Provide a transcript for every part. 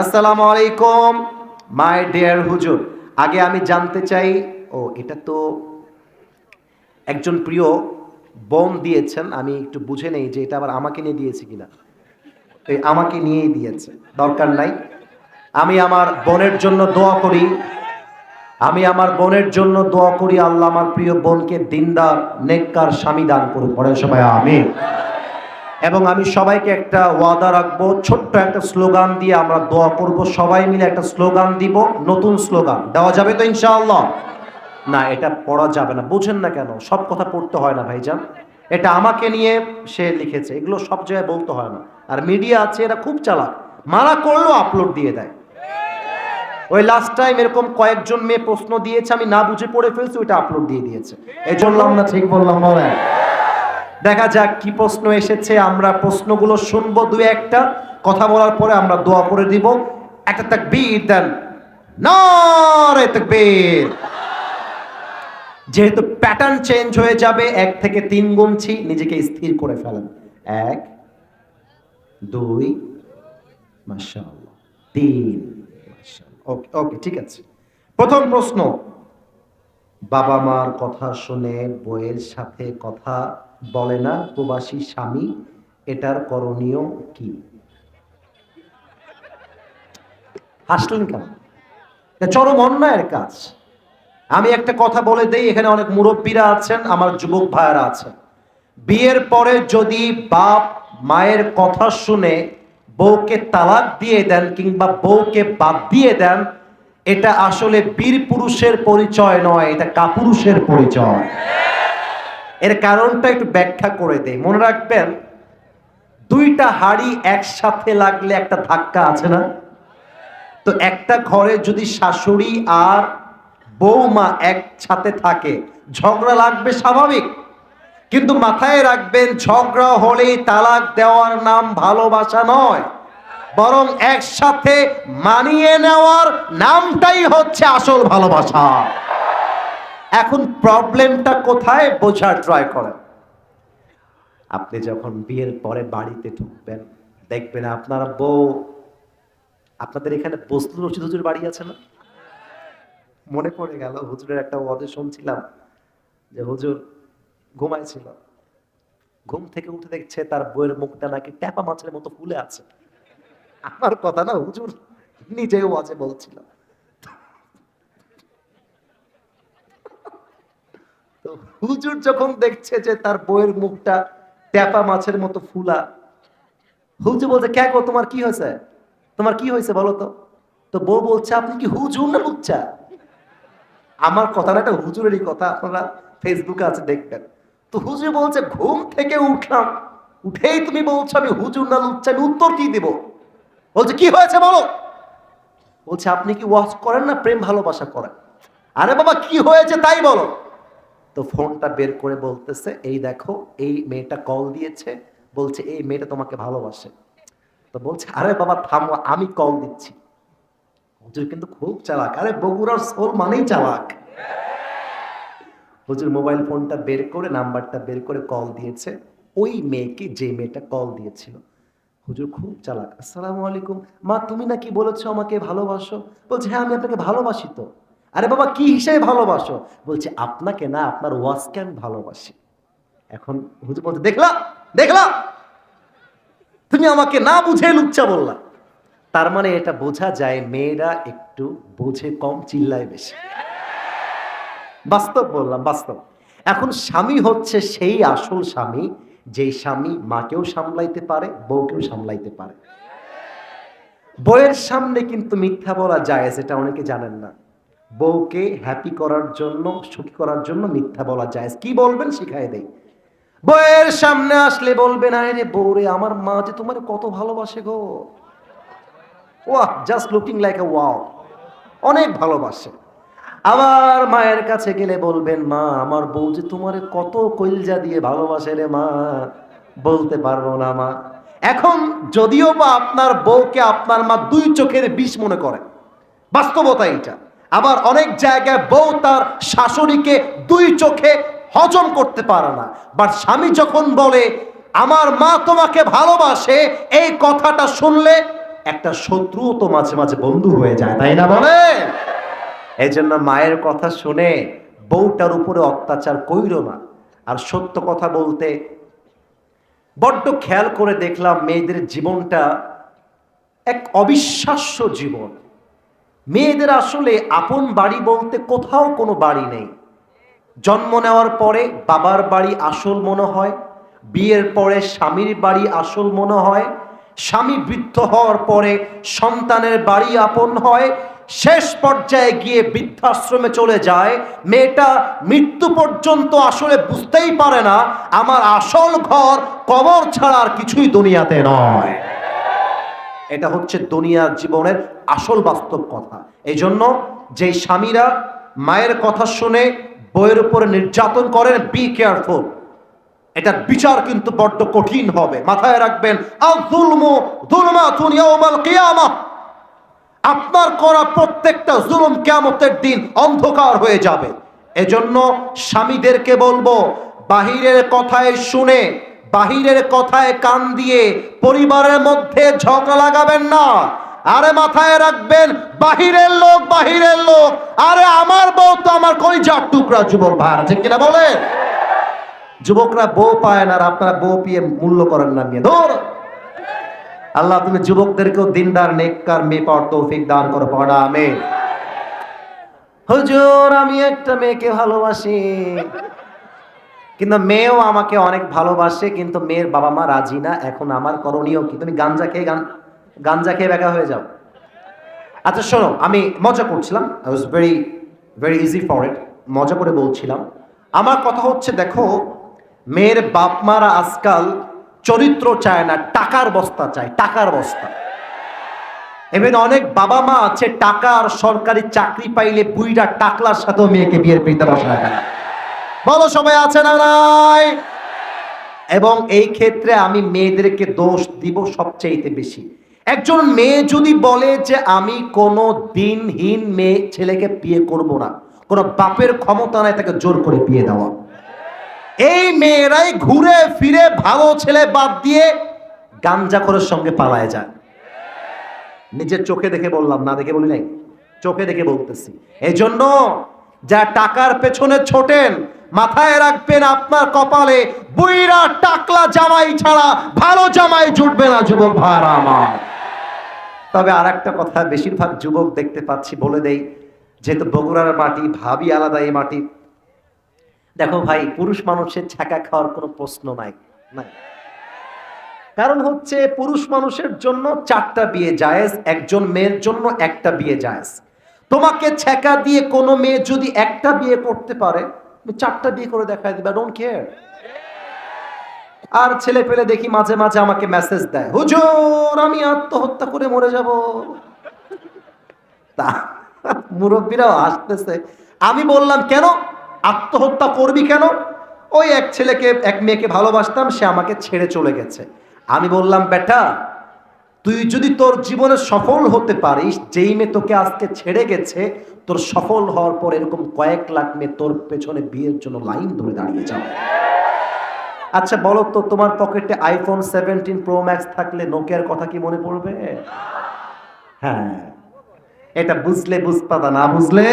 আসসালামু আলাইকুম my dear হুজুর। আগে আমি জানতে চাই, ও, এটা তো একজন প্রিয় বোন দিয়েছেন, আমি একটু বুঝে নেই যে এটা আবার আমাকে নিয়ে দিয়েছে কিনা। এই আমাকে নিয়েই দিয়েছে, দরকার নাই। আমি আমার বোনের জন্য দোয়া করি, আমি আমার বোনের জন্য দোয়া করি, আল্লাহ আমার প্রিয় বোনকে দিনদার, নেককার স্বামী দান করুন। পড়েন সবাই আমি এবং আমি সবাইকে একটা ওয়াদা রাখব, ছোট্ট একটা স্লোগান দিয়ে আমরা দোয়া করব। সবাই মিলে একটা স্লোগান দিব, নতুন স্লোগান। দেওয়া যাবে তো ইনশাআল্লাহ? না, এটা পড়া যাবে না। বুঝেন না কেন, সব কথা পড়তে হয় না, ভাইজান। এটা আমাকে নিয়ে সে লিখেছে, এগুলো সব জায়গায় বলতে হয় না। আর মিডিয়া আছে, এরা খুব চালাক। মারা করলেও আপলোড দিয়ে দেয়। ওই লাস্ট টাইম এরকম কয়েকজন মেয়ে প্রশ্ন দিয়েছে, আমি না বুঝে পড়ে ফেলছি, ওইটা আপলোড দিয়ে দিয়েছে। এই জন্য না ঠিক বললাম দেখা যাক কি প্রশ্ন এসেছে। আমরা প্রশ্নগুলো শুনব দু একটা। কথা বলার পরে আমরা দোয়া করে দিব। একটা তাকবীর দেন। নারে যেহেতু প্যাটার্ন চেঞ্জ হয়ে যাবে, এক থেকে তিন গুনছি নিজেকে স্থির করে ফেলেন। এক, দুই, মাশাআল্লাহ। তিন ওকে ওকে, ঠিক আছে। প্রথম প্রশ্ন। বাবা মার কথা শুনে বইয়ের সাথে কথা বলে না, প্রবাসী স্বামী, এটার করণীয় কি? হাসলেন কেন? চরম অন্যায়ের কাজ। আমি একটা কথা বলে দেই, এখানে অনেক মুরব্বীরা আছেন, আমার যুবক ভাইয়ারা আছেন। বিয়ের পরে যদি বাপ মায়ের কথা শুনে বউকে তালাক দিয়ে দেন কিংবা বউকে বাদ দিয়ে দেন, এটা আসলে বীর পুরুষের পরিচয় নয়, এটা কাপুরুষের পরিচয়। এর কারণটা একটু ব্যাখ্যা করে দেয় মনে রাখবেন, দুইটা হাড়ি একসাথে লাগলে একটা ধাক্কা আছে না? তো একটা ঘরে যদি শাশুড়ি আর বৌমা একসাথে থাকে, ঝগড়া লাগবে স্বাভাবিক। কিন্তু মাথায় রাখবেন, ঝগড়া হলেই তালাক দেওয়ার নাম ভালোবাসা নয়। বরং একসাথে মানিয়ে নেওয়ার নামটাই হচ্ছে আসল ভালোবাসা। এখন প্রবলেমটা কোথায় বোঝার ট্রাই করেন। আপনি যখন বিয়ের পরে বাড়িতে ঢুকবেন, দেখবেন আপনারা বউ, আপনাদের এখানে বস্তু রশিদ হুজুর বাড়ি আছে না? মনে পড়ে গেল, হুজুরের একটা ওয়াদে শুনছিলাম যে হুজুর ঘুমাইছিল ঘুম থেকে উঠে দেখছে তার বইয়ের মুখটা নাকি ট্যাপা মাছের মতো ফুলে আছে। আমার কথা না হুজুর নিজেও ওয়াজে বলছিল। তো হুজুর যখন দেখছে যে তার বইয়ের মুখটা ট্যাপা মাছের মতো ফুলা, হুজুর বলছে, কে গো, তোমার কি হয়েছে? তোমার কি হয়েছে বলো তো? তো বউ বলছে, আপনি কি হুজুর না লুচ্চা আমার কথা না একটা হুজুরেরই কথা, আপনারা ফেসবুকে আছে, দেখবেন। তো হুজুর বলছে, ঘুম থেকে উঠলাম। উঠেই তুমি বলছো আমি হুজুর না লুচ্চা আমি উত্তর কি দিব? বলছে, কি হয়েছে বলো? বলছে, আপনি কি ওয়াচ করেন না প্রেম ভালোবাসা করেন? আরে বাবা, কি হয়েছে তাই বলো। তো ফোনটা বের করে বলতেছে, এই দেখো, এই মেয়েটা কল দিয়েছে, বলছে, এই মেয়েটা তোমাকে ভালোবাসে। তো বলছে, আরে বাবা, থামো, আমি কল দিচ্ছি। হুজুর কিন্তু খুব চালাক। আরে বগুড়ার সোল মানেই চালাক। হুজুর মোবাইল ফোনটা বের করে, নাম্বারটা বের করে কল দিয়েছে। ওই মেয়েকে যে মেয়েটা কল দিয়েছিল। হুজুর খুব চালাক। আসসালামু আলাইকুম। মা, তুমি নাকি বলেছ আমাকে ভালোবাসো? বলছে হ্যাঁ আমি আপনাকে ভালোবাসি তো। আরে বাবা, কি হিসেবে ভালোবাসো? বলছে, আপনাকে না, আপনার ওয়াজকে আমি ভালোবাসি। এখন হুজুর বলছে, দেখলা দেখলা, তুমি আমাকে না বুঝে লুচ্চা বললা। তার মানে এটা বোঝা যায় মেয়েরা একটু বোঝে কম, চিল্লায় বেশি। বাস্তব বললাম, বাস্তব। এখন স্বামী হচ্ছে সেই আসল স্বামী, যেই স্বামী মাকেও সামলাইতে পারে, বউকেও সামলাইতে পারে। বউয়ের সামনে কিন্তু মিথ্যা বলা যায়, যেটা অনেকে জানেন না। বউকে হ্যাপি করার জন্য, সুখী করার জন্য মিথ্যা বলা যায়। কি বলবেন? শিখাই দেই। বউয়ের সামনে আসলে বলবেন, আরে রে বউরে, আমার মা যে তোমার কত ভালোবাসে গো। ওয়াহ just looking like a wow অনেক ভালোবাসে। আবার মায়ের কাছে গেলে বলবেন, মা, আমার বউ যে তোমারে কত কইলজা দিয়ে ভালোবাসে রে মা। বলতে পারব না, মা। এখন যদিও বা আপনার বউকে আপনার মা দুই চোখের বিষ মনে করে। বাস্তবতা এটা আবার অনেক জায়গায় বউ তার শাশুড়িকে দুই চোখে হজম করতে পারে না। বাট স্বামী যখন বলে, আমার মা তোমাকে ভালোবাসে, এই কথাটা শুনলে একটা শত্রুও তো মাঝে মাঝে বন্ধু হয়ে যায়, তাই না বলে? এই জন্য মায়ের কথা শুনে বউটার উপরে অত্যাচার কইর না। আর সত্য কথা বলতে, বড্ড খেয়াল করে দেখলাম মেয়েদের জীবনটা এক অবিশ্বাস্য জীবন। মেয়েদের আসলে আপন বাড়ি বলতে কোথাও কোনো বাড়ি নেই। জন্ম নেওয়ার পরে বাবার বাড়ি আসল মনে হয়, বিয়ের পরে স্বামীর বাড়ি আসল মনে হয়, স্বামী বৃদ্ধ হওয়ার পরে সন্তানের বাড়ি আপন হয়, শেষ পর্যায়ে গিয়ে বৃদ্ধাশ্রমে চলে যায়। মেয়েটা মৃত্যু পর্যন্ত আসলে বুঝতেই পারে না, আমার আসল ঘর কবর ছাড়া আর কিছুই দুনিয়াতে নয়। এটা হচ্ছে দুনিয়ার জীবনের আসল বাস্তব কথা। এই জন্য যে স্বামীরা মায়ের কথা শুনে বইয়ের উপরে নির্যাতন করেন বি কেয়ারফুল এটার বিচার কিন্তু বড্ড কঠিন হবে। মাথায় রাখবেন আপনার করা প্রত্যেকটা জুলুম কিয়ামতের দিন অন্ধকার হয়ে যাবে। এজন্য স্বামীদেরকে বলব, বাহিরের কথায় শুনে বাহিরের কথায় কান দিয়ে পরিবারের মধ্যে ঝগড়া লাগাবেন না। আরে মাথায় রাখবেন, বাহিরের লোক বাহিরের লোক। আরে আমার বউ তো আমার কলিজার টুকরা, যুবক ভাই, ঠিক কিনা বলেন? যুবকরা বউ পায় না আর আপনারা বউ পিয়ে মূল্য করেন না নিয়ে। ধর। আল্লাহ তুমি যুবকদেরকেও দিনদার, নেককার, মেয়ে পাওয়ার তৌফিক দান করো, পড়া আমি হুজুর, আমি একটা মেয়েকে ভালোবাসি। কিন্তু মেয়েও আমাকে অনেক ভালোবাসে, কিন্তু মেয়ের বাবা মা রাজি না। এখন আমার করণীয় কি? তুমি গাঞ্জা খেয়ে গান, গাঞ্জা খেয়ে বেকা হয়ে যাও। আচ্ছা শোনো, আমি মজা করছিলাম। I was very very easy for it মজা করে বলছিলাম। আমার কথা হচ্ছে, দেখো, মেয়ের বাপ মারা আজকাল চরিত্র চায় না, টাকার বস্তা চায়, টাকার বস্তা। এমন অনেক বাবা মা আছে, টাকা আর সরকারি চাকরি পাইলে বুইরা টাকলার সাথেও মেয়েকে বিয়ের পিড়িতে বসায়। দেয়। বলো সবাই আছে না নাই? এবং এই ক্ষেত্রে আমি মেয়েদেরকে দোষ দিব সবচাইতে বেশি। একজন মেয়ে যদি বলে যে আমি কোনো দিনহীন মেয়ে ছেলেকে বিয়ে করব না, কোনো বাপের ক্ষমতা নাই তাকে জোর করে বিয়ে দেওয়া। এই মেয়েরাই ঘুরে ফিরে ভালো ছেলে বাদ দিয়ে গাঞ্জাখরের সঙ্গে পালায় যায়। নিজের চোখে দেখে বললাম, না দেখে বলি নাই? চোখে দেখে বলতেছি। এই জন্য যা টাকার পেছনে ছোটেন মাথায় রাখবেন আপনার কপালে বুইরা টাকলা জামাই ছাড়া ভালো জামাই জুটবে না যুবক ভাইরা আমার। তবে আর একটা কথা, বেশিরভাগ যুবক দেখতে পাচ্ছি বলে দেই, যেহেতু বগুড়ার মাটি, ভাবি আলাদা এই মাটি। দেখো ভাই, পুরুষ মানুষের ছাকা খাওয়ার কোনো প্রশ্ন নাই নাই। কারণ হচ্ছে, পুরুষ মানুষের জন্য চারটা বিয়ে জায়েজ, একজন মেয়ের জন্য একটা বিয়ে জায়েজ। তোমাকে ছেকা দিয়ে কোনো মেয়ে যদি একটা বিয়ে করতে পারে চারটা বিয়ে করে দেখায় দিবে ডোন্ট কেয়ার আর ছেলে পেলে দেখি মাঝে মাঝে আমাকে মেসেজ দেয়, হুজুর, আমি আত্মহত্যা করে মরে যাব। তা, মুরব্বীরাও আসতেছে আমি বললাম, কেন? আত্মহত্যা করবি কেন? ওই এক ছেলেকে, এক মেয়েকে ভালোবাসতাম, সে আমাকে ছেড়ে চলে গেছে। আমি বললাম, বেটা তুই যদি তোর জীবনে সফল হতে পারিস, যেই মেয়ে তোকে আজকে ছেড়ে গেছে, তোর সফল হওয়ার পর এরকম কয়েক লাখ মেয়ে তোর পেছনে বিয়ের জন্য লাইন ধরে দাঁড়িয়ে যাবে আচ্ছা বলো তো, তোমার পকেটে আইফোন সেভেন্টিন প্রো ম্যাক্স থাকলে নোকিয়ার কথা কি মনে পড়বে? হ্যাঁ এটা বুঝলে বুঝপাতা না বুঝলে?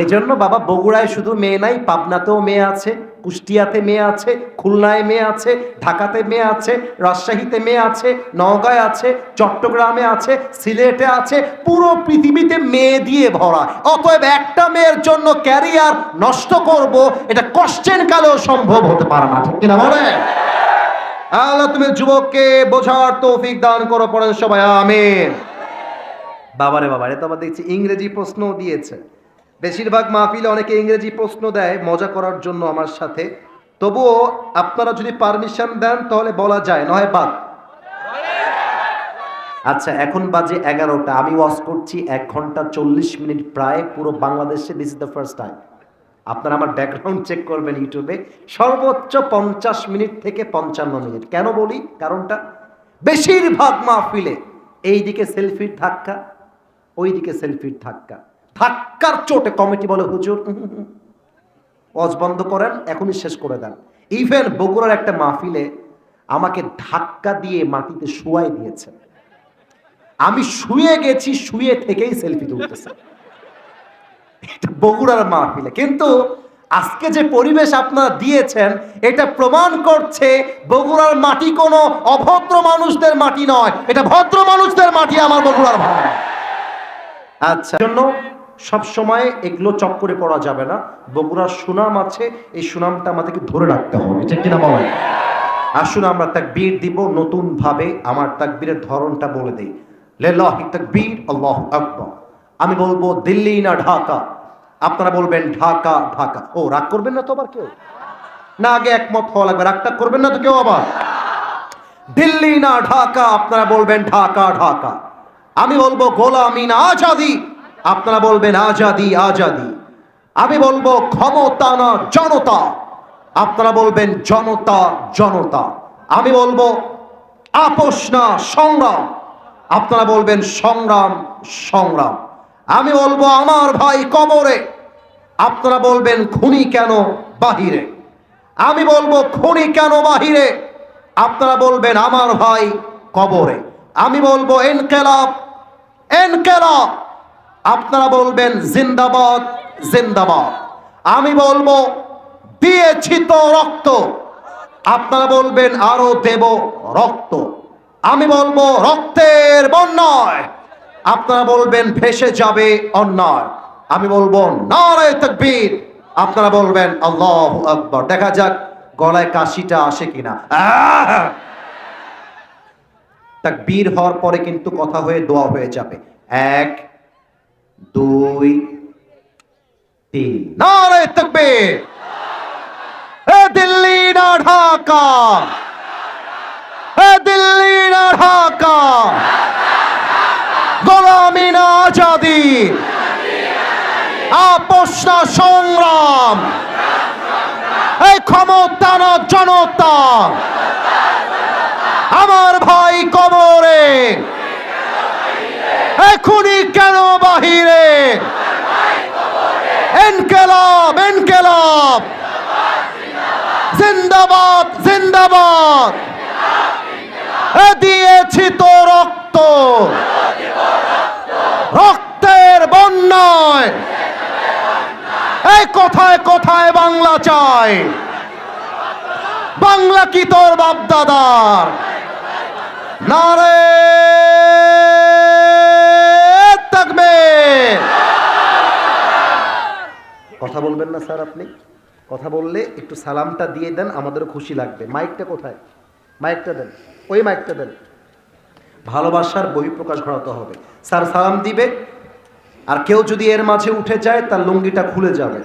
এই জন্য বাবা বগুড়ায় শুধু মেয়ে নাই, পাবনাতেও মেয়ে আছে, কুষ্টিয়াতে মেয়ে আছে, খুলনায় মেয়ে আছে, ঢাকাতে মেয়ে আছে, রাজশাহীতে মেয়ে আছে, নওগাঁয় আছে, চট্টগ্রামে আছে, সিলেটে আছে, পুরো পৃথিবীতে মেয়ে দিয়ে ভরা। অতএব একটা মেয়ের জন্য ক্যারিয়ার নষ্ট করব, এটা কষ্টের কালেও সম্ভব হতে পারে না, ঠিক কিনা বলে? আল্লাহ তুমি যুবককে বোঝার তৌফিক দান করো, পড়েন সবাই, আমিন। বাবারে বাবারে তো আবার দেখছি ইংরেজি প্রশ্নও দিয়েছে। বেশিরভাগ মাহফিলে অনেকে ইংরেজি প্রশ্ন দেয়, মজা করার জন্য আমার সাথে। তবুও আপনারা যদি পারমিশন দেন, তাহলে বলা যায়, নয় বাদ। আচ্ছা এখন বাজে এগারোটা। আমি ওয়াজ করছি এক ঘণ্টা চল্লিশ মিনিট প্রায়, পুরো বাংলাদেশে this is the first time আপনারা আমার ব্যাকগ্রাউন্ড চেক করবেন ইউটিউবে। সর্বোচ্চ পঞ্চাশ মিনিট থেকে পঞ্চান্ন মিনিট। কেন বলি? কারণটা, বেশিরভাগ মাহফিলে এইদিকে সেলফির ধাক্কা, ওইদিকে সেলফির ধাক্কা। ধাক্কার চোটে কমিটি বলে, হুজুর। ওয়াজ বন্ধ করেন, এখনই শেষ করে দেন। ইভেন বগুড়ার একটা মাহফিলে আমাকে ধাক্কা দিয়ে মাটিতে শুয়াই দিয়েছে। আমি শুয়ে গেছি, শুয়ে থেকেই সেলফি তুলতেছে। বগুড়ার মাহফিলে। কিন্তু আজকে যে পরিবেশ আপনারা দিয়েছেন, এটা প্রমাণ করছে বগুড়ার মাটি কোনো অভদ্র মানুষদের মাটি নয়। এটা ভদ্র মানুষদের মাটি আমার বগুড়ার ভাই। আচ্ছা জন্য সব সময় এগুলো চক্করে পড়া যাবে না। বগুড়ার সুনাম আছে, এই সুনামটা আমাদেরকে ধরে রাখতে হবে। ঠিক কিনা বলেন? আসুন আমরা তাক তাকবীর দিব নতুন ভাবে আমার তাকবীরের ধরনটা বলে দিই। লিল্লাহি তাকবীর, আল্লাহু আকবার। আমি বলব দিল্লি না ঢাকা। আপনারা বলবেন ঢাকা ঢাকা। ও, রাগ করবেন না তো আবার কেউ? না, আগে একমত হওয়া লাগবে। রাগটা করবেন না তো কেউ আবার? দিল্লি না ঢাকা, আপনারা বলবেন ঢাকা ঢাকা। আমি বলব গোলামি না আজাদি। আপনারা বলবেন আজাদি আজাদি। আমি বলব ক্ষমতা না জনতা। আপনারা বলবেন জনতা জনতা। আমি বলব আপোষ না সংগ্রাম। আপনারা বলবেন সংগ্রাম সংগ্রাম। আমি বলব আমার ভাই কবরে। আপনারা বলবেন খুনি কেন বাহিরে। আমি বলব খুনি কেন বাহিরে। আপনারা বলবেন আমার ভাই কবরে। আমি বলব এনকেলাব এনকেলাব। আপনারা বলবেন, জিন্দাবাদ জিন্দাবাদ। আমি বলব, দিয়েছি তো রক্ত। আপনারা বলবেন, আরও দেব রক্ত। আমি বলব, রক্তের বন্যায়। আপনারা বলবেন ভেসে যাবে অন্যায়। আমি বলব নারায় তকবীর। আপনারা বলবেন, আল্লাহ আকবর। দেখা যাক, গলায় কাশিটা আসে কিনা! তাকবীর হওয়ার পরে কিন্তু কথা হয়ে, দোয়া হয়ে যাবে। এক দুই, তিন। নারায় তকবীর। এ দিল্লি না ঢাকা। এ দিল্লি না ঢাকা। গোলামি না আজাদি। আপোষ না সংগ্রাম। এই ক্ষমতা না জনতা। আমার ভাই কবরে। এখনই কেন বাহিরে? এনকেলাব এনকেলাব। জিন্দাবাদ জিন্দাবাদ। দিয়েছি তো রক্ত। রক্তের বন্যায়। এই কথায় কথায় বাংলা চাই। বাংলা কি তোর বাপ দাদার নারে বলবেন না স্যার আপনি। কথা বললে একটু সালামটা দিয়ে দেন, আমাদেরও খুশি লাগবে। মাইকটা কোথায়? মাইকটা দেন। ওই মাইকটা দেন। ভালোবাসার বহিঃপ্রকাশ ঘটাতে হবে। স্যার সালাম দিবে। আর কেউ যদি এর মাঝে উঠে যায়, তার লুঙ্গিটা খুলে যাবে।